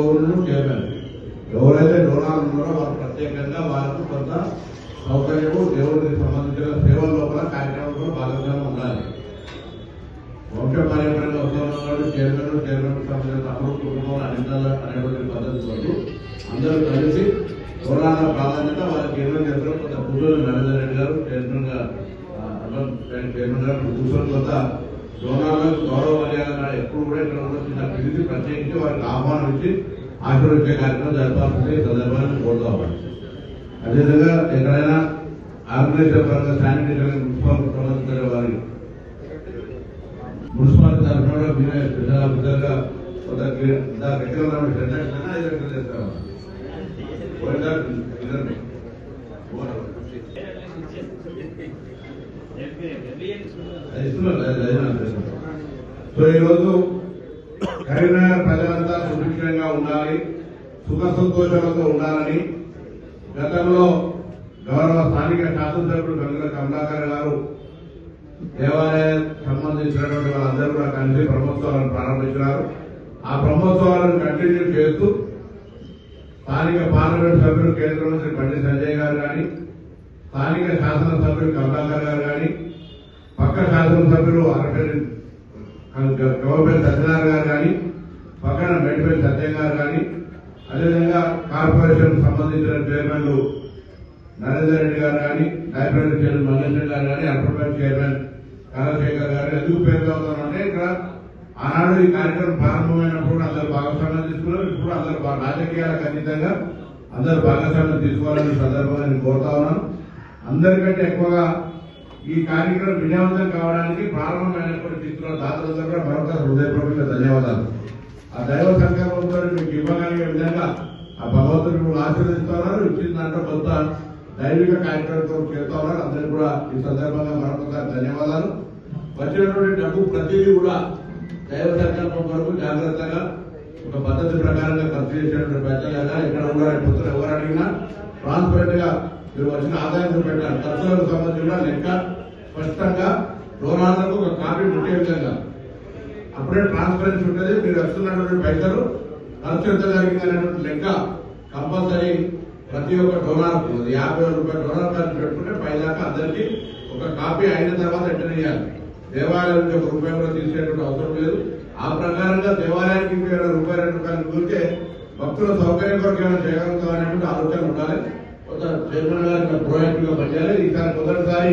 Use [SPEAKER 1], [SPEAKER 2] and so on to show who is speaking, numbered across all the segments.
[SPEAKER 1] ఈఓను chairman. ఎవరైతే డోనాలు ఉన్నారో వారు ప్రత్యేకంగా వారికి కొంత సౌకర్యము దేవుడికి సంబంధించిన సేవల లోపల కార్యక్రమంలో భాగంగా ఉండాలి. వంశ పారంపర్యంగా వస్తున్నవాడు చైర్మన్ చైర్మన్ సంబంధించిన తమ్ముడు కుటుంబం అనిందాల అనేటువంటి పద్ధతి అందరూ కలిసి పురాణ ప్రాధాన్యత వారికి ఇరవై చేస్తారు కొంత పుల్లూరు నరేందర్ రెడ్డి గారు చైర్మన్గా చైర్మన్ గారు కూర్చొని కొంత డోనార్లకు గౌరవ మర్యాద ఎప్పుడు కూడా ఇక్కడ ఉన్న చిన్న పిలిచి ప్రత్యేకించి వారికి ఆహ్వానం ఇచ్చి ఆశీర్వదించే కార్యక్రమం జరపాల్సింది సందర్భాన్ని కోరుతామని అదేవిధంగా ఎక్కడైనా ఆర్గనైజర్ పరంగా శానిటైజర్ మున్సిపల్ సంబంధించిన వారి మున్సిపాలిటీ తరఫున కూడా మీరే స్పెషల్ ఆఫీసర్గా సో ఈరోజు కరీంనగర్ ప్రజలంతా సుభిక్షంగా ఉండాలి సుఖ సంతోషాలతో ఉండాలని గతంలో గౌరవ స్థానిక శాసనసభ్యుడు గంగుల కమలాకర్ గారు దేవాలయం సంబంధించినటువంటి వాళ్ళందరూ కూడా కలిసి బ్రహ్మోత్సవాలను ప్రారంభించినారు. ఆ బ్రహ్మోత్సవాలను కంటిన్యూ చేస్తూ స్థానిక పార్లమెంట్ సభ్యులు కేంద్ర మంత్రి బండి సంజయ్ గారు కానీ స్థానిక శాసనసభ్యులు కమలాకర్ గారు కానీ పక్క శాసనసభ్యులు అరపల్లి గవర్నమెంట్ సత్యనారాయణ గారు కానీ పక్కన మెడిపల్లి సత్యం గారు కానీ అదేవిధంగా కార్పొరేషన్ సంబంధించిన చైర్మన్లు నరేందర్ రెడ్డి గారు కానీ లైబ్రరీ చైర్మన్ మల్లేశ్వర్ గారు కానీ అర్పణ చైర్మన్ కళాశేఖర్ గారు ఎందుకు పేరు చదువుతారంటే ఇక్కడ ఆనాడు ఈ కార్యక్రమం ప్రారంభమైనప్పుడు అందరు భాగస్వామ్యం తీసుకున్నారు. ఇప్పుడు అందరు రాజకీయాలకు అతీతంగా అందరు భాగస్వామ్యం తీసుకోవాలని సందర్భంగా నేను కోరుతా ఉన్నాను. అందరికంటే ఎక్కువగా ఈ కార్యక్రమం విజయవంతం కావడానికి ప్రారంభమైనటువంటి చిత్రుల దాతలందరూ కూడా మరొక హృదయపూర్వక ధన్యవాదాలు. ఆ దైవ సంకల్పంతో మీకు ఇవ్వగలిగే విధంగా ఆ భగవంతుడు మిమ్మల్ని ఆశీర్వదిస్తున్నారు ఇచ్చిన దాంట్లో కొంత దైవిక కార్యక్రమంతో చేస్తా ఉన్నారు. అందరికీ కూడా ఈ సందర్భంగా మరొకసారి ధన్యవాదాలు. వచ్చినటువంటి డబ్బు ప్రతిదీ కూడా దైవ సంకల్పం వరకు జాగ్రత్తగా ఒక పద్ధతి ప్రకారంగా ఖర్చు చేసేటువంటి ప్రజలుగా ఇక్కడ కూడా పుత్రులు ఎవరు అడిగినా ట్రాన్స్పరెంట్గా మీరు వచ్చిన ఆదాయం చూపెట్టారు ఖర్చులకు సంబంధించిన లెక్క స్పష్టంగా రుణాలకు ఒక కాపీ ముట్టే విధంగా. అప్పుడే ట్రాన్స్పరెన్సీ ఉంటుంది మీరు వస్తున్నటువంటి పైసలు ఖర్చు ఎంత జరిగింది అనేటువంటి లెక్క కంపల్సరీ ప్రతి ఒక్క డోనార్కు యాభై వేల రూపాయల డోనార్ ఖర్చు పెట్టుకుంటే పైదాకా అందరికీ ఒక కాపీ అయిన తర్వాత రిటర్న్ చేయాలి దేవాలయం నుంచి ఒక రూపాయి కూడా తీసేటువంటి అవసరం లేదు. ఆ ప్రకారంగా దేవాలయానికి ఇంకో రూపాయలు రెండు రూపాయలు కూర్చే భక్తుల సౌకర్యం కొరకు ఏమైనా చేయగలుగుతాం అనేటువంటి ఆలోచన ఉండాలి. కొంత చైర్మన్ గారు ప్రోయాక్టివ్గా పనిచేయాలి ఈసారి మొదటిసారి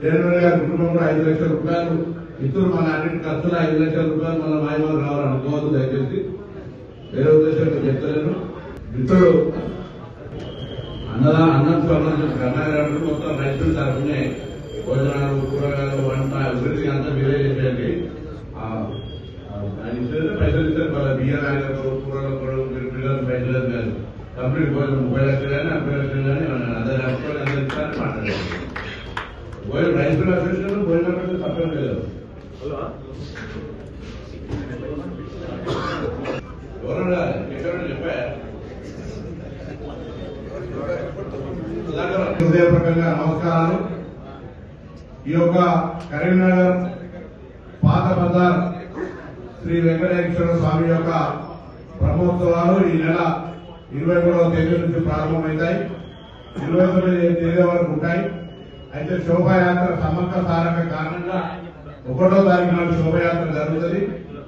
[SPEAKER 1] చైర్మన్ గారి కుటుంబంలో ఐదు లక్షల రూపాయలు ఇద్దరు మన అన్నింటి ఖర్చులు ఐదు లక్షల రూపాయలు మన మాయమాలు రావాలని అనుకోవద్దు దయచేసి. వేరే ఉద్దేశంగా చెప్తలేను మిత్రుడు అన్నదా అన్నం సంబంధించిన కర్ణాగారు మొత్తం రైతులు తరఫునే భోజనాలు కూరగాయలు వంట అభివృద్ధి అంతా మీరే చేసేయండి. ఆ, ఆ, పైసలు ఇస్తారు వాళ్ళ బియ్యం ఆయన కూరలు కూడా మీరు పిల్లలు పైసలు కంప్లీట్ ముప్పై లక్షలు కానీ ముప్పై లక్షలు కానీ అందరు రాష్ట్రాలు అందరు ఇస్తారని మాట్లాడారు భోజనం రైతుల అసోసియేషన్ భోజనం పెడితే తప్పేం లేదు. ఎవరన్నా ఎక్కడన్నా చెప్పా? హృదయపూర్వకంగా నమస్కారాలు. ఈ యొక్క కరీంనగర్ పాత బజార్ శ్రీ వెంకటేశ్వర స్వామి యొక్క బ్రహ్మోత్సవాలు ఈ నెల ఇరవై మూడవ తేదీ నుంచి ప్రారంభమవుతాయి. ఇరవై తొమ్మిది తేదీ వరకు ఉంటాయి. అయితే శోభాయాత్ర సమర్థ సారక కారణంగా ఒకటో తారీఖు నాడు శోభయాత్ర జరుగుతుంది.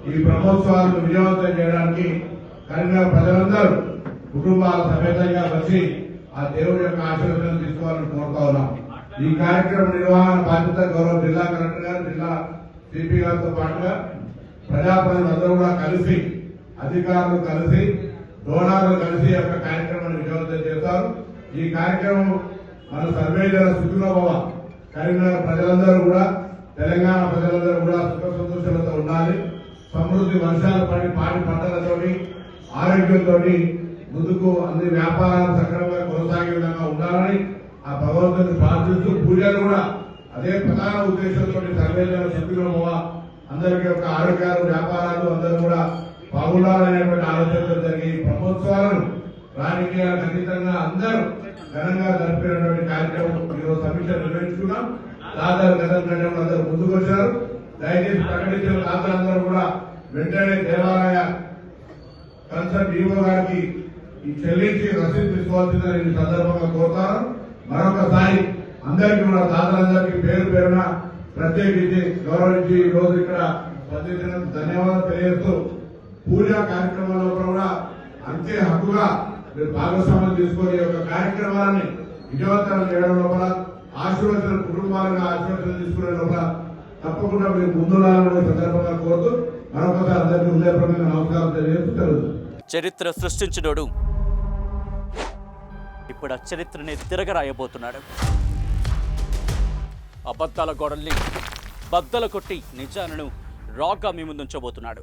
[SPEAKER 1] ఈ బ్రహ్మోత్సవాలను విజయవంతం చేయడానికి కరీంనగర్ ప్రజలందరూ కుటుంబాల సమేతంగా వచ్చి ఆ దేవుడి యొక్క ఆశీర్వదం తీసుకోవాలని కోరుతా ఉన్నాం. ఈ కార్యక్రమ నిర్వహణ బాధ్యత గౌరవ జిల్లా కలెక్టర్ గారు జిల్లా సిపి గారితో పాటుగా ప్రజాప్రతినిధులు అందరూ కూడా కలిసి అధికారులు కలిసి డోనార్లు కలిసి యొక్క కార్యక్రమాన్ని విజయవంతం చేస్తారు. ఈ కార్యక్రమం మన సర్వేజన స్థితిలో భవ కరీంనగర్ ప్రజలందరూ కూడా తెలంగాణ ప్రజలందరూ కూడా సుఖ సంతోషాలతో ఉండాలి. సమృద్ధి వర్షాలు పడి పాడి పంటలతోటి ఆరోగ్యంతో ముందుకు అన్ని వ్యాపారాలు సక్రమంగా కొనసాగే విధంగా ఉండాలని ఆ భగవంతుని ప్రార్థిస్తూ పూజలు కూడా అదే ప్రధాన ఉద్దేశంతో సర్వేజన స్థితిలో అందరికీ యొక్క ఆరోగ్యాలు వ్యాపారాలు అందరూ కూడా బాగుండాలనేటువంటి ఆలోచనతో జరిగే బ్రహ్మోత్సవాలను రాజకీయాలకు అతీతంగా అందరూ ఘనంగా జరిపినటువంటి కార్యక్రమం ఈరోజు సమీక్ష నిర్వహించుకున్నాం. దాదాపు గతం కంటే అందరూ ముందుకు వచ్చారు. దయచేసి ప్రకటించిన దాతలందరూ కూడా వెంటనే దేవాలయ కన్సర్ట్ ఈవో గారికి ఈ చెల్లించి రసీదు తీసుకోవాల్సిందని ఈ సందర్భంగా కోరుతాను మరొకసారి అందరికీ కూడా దాతలందరికీ పేరు పేరున ప్రత్యేకించి గౌరవించి ఈ రోజు ఇక్కడ స్పందించినందుకు ధన్యవాదాలు తెలియజేస్తూ పూజా కార్యక్రమాల్లో కూడా అంతే హక్కుగా మీరు భాగస్వామ్యం తీసుకొని ఈ యొక్క కార్యక్రమాన్ని విజయవంతం చేయడం లోపల ఆశీర్వచన కుటుంబాలను ఆశీర్వచన తీసుకునే లోపల తప్పకుండా మీరు ముందుండాలని సందర్భంగా కోరుతూ మరొకసారి అందరికీ హృదయపూర్వకంగా నమస్కారం తెలియజేస్తూ
[SPEAKER 2] చరిత్ర సృష్టించినోడు. ఇప్పుడు ఆ చరిత్రని తిరగరాయబోతున్నాడు. అబద్ధాల గోడల్ని బద్దలు కొట్టి నిజాలను రాగా మీ ముందుంచబోతున్నాడు.